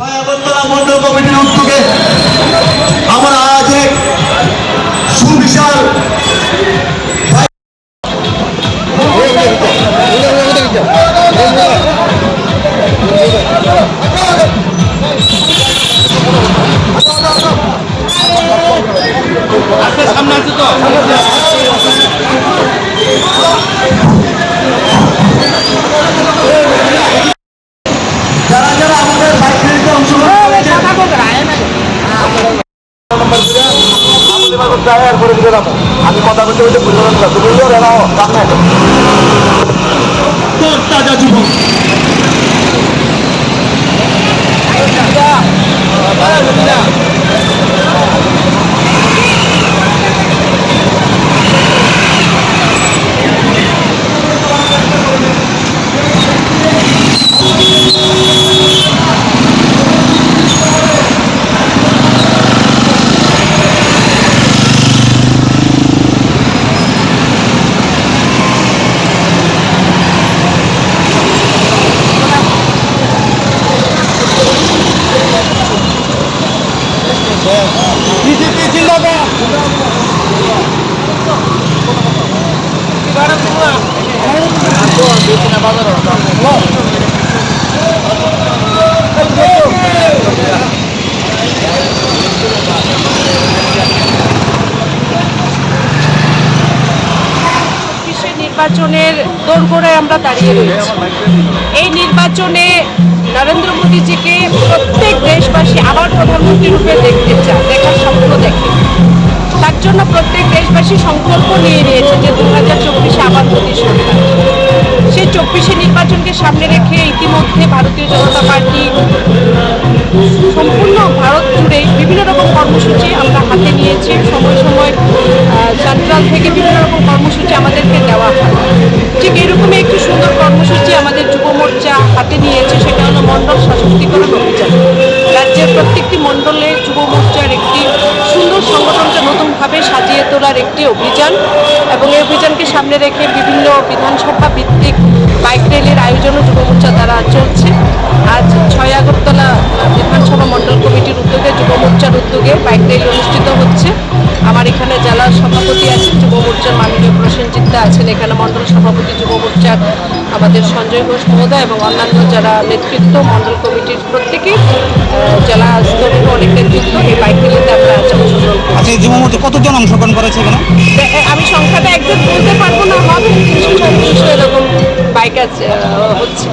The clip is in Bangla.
আগরতলা মন্ডল কমিটির উদ্যোগে আমরা আজ এক সুবিশাল যারা আমি কথা বলতে বলতে বুঝলাম না। তুমি বলল রেনা বিজেপি নির্বাচনের দোরগোড়ায় আমরা দাঁড়িয়ে রয়েছি। এই নির্বাচনে নরেন্দ্র মোদীজিকে প্রত্যেক দেশবাসী, আবার প্রধানমন্ত্রী রূপে দেখতে জন্য প্রত্যেক দেশবাসী সংকল্প নিয়ে নিয়েছে যে দু হাজার চব্বিশে আবার মোদী সরকার। সেই চব্বিশে নির্বাচনকে সামনে রেখে ইতিমধ্যে ভারতীয় জনতা পার্টি সম্পূর্ণ ভারত জুড়ে বিভিন্ন রকম কর্মসূচি আমরা হাতে নিয়েছি। সময় সময় সেন্ট্রাল থেকে বিভিন্ন রকম কর্মসূচি আমাদেরকে দেওয়া হয়। ঠিক এরকমই একটি সুন্দর কর্মসূচি আমাদের যুব মোর্চা হাতে নিয়েছে, সেটা হলো মণ্ডল সশক্তিকরণ অভিযান। রাজ্যের প্রত্যেকটি মণ্ডলে নতুনভাবে সাজিয়ে তোলার একটি অভিযান এবং এই অভিযানকে সামনে রেখে বিভিন্ন বিধানসভা ভিত্তিক বাইক র্যালির আয়োজনও যুব মোর্চা দ্বারা চলছে। আজ ছয় আগরতলা বিধানসভা মণ্ডল কমিটির উদ্যোগে যুব মোর্চার উদ্যোগে বাইক র্যালি অনুষ্ঠিত হচ্ছে। আমার এখানে জেলা সভাপতি আছেন যুব মোর্চার মাননীয় প্রসেনজিৎ দা আছেন, এখানে মণ্ডল সভাপতি যুব মোর্চার আমাদের সঞ্জয় ঘোষ মহোদয় এবং অন্যান্য যারা নেতৃত্ব মণ্ডল কমিটির প্রত্যেকেই জেলা স্তরের অনেক নেতৃত্ব এই বাইক আজ আচ্ছা যুব মোর্চা কতজন অংশগ্রহণ করেছে এখানে? আমি সংখ্যাটা একদম বলতে পারব না হবে এরকম বাইক আছে হচ্ছে।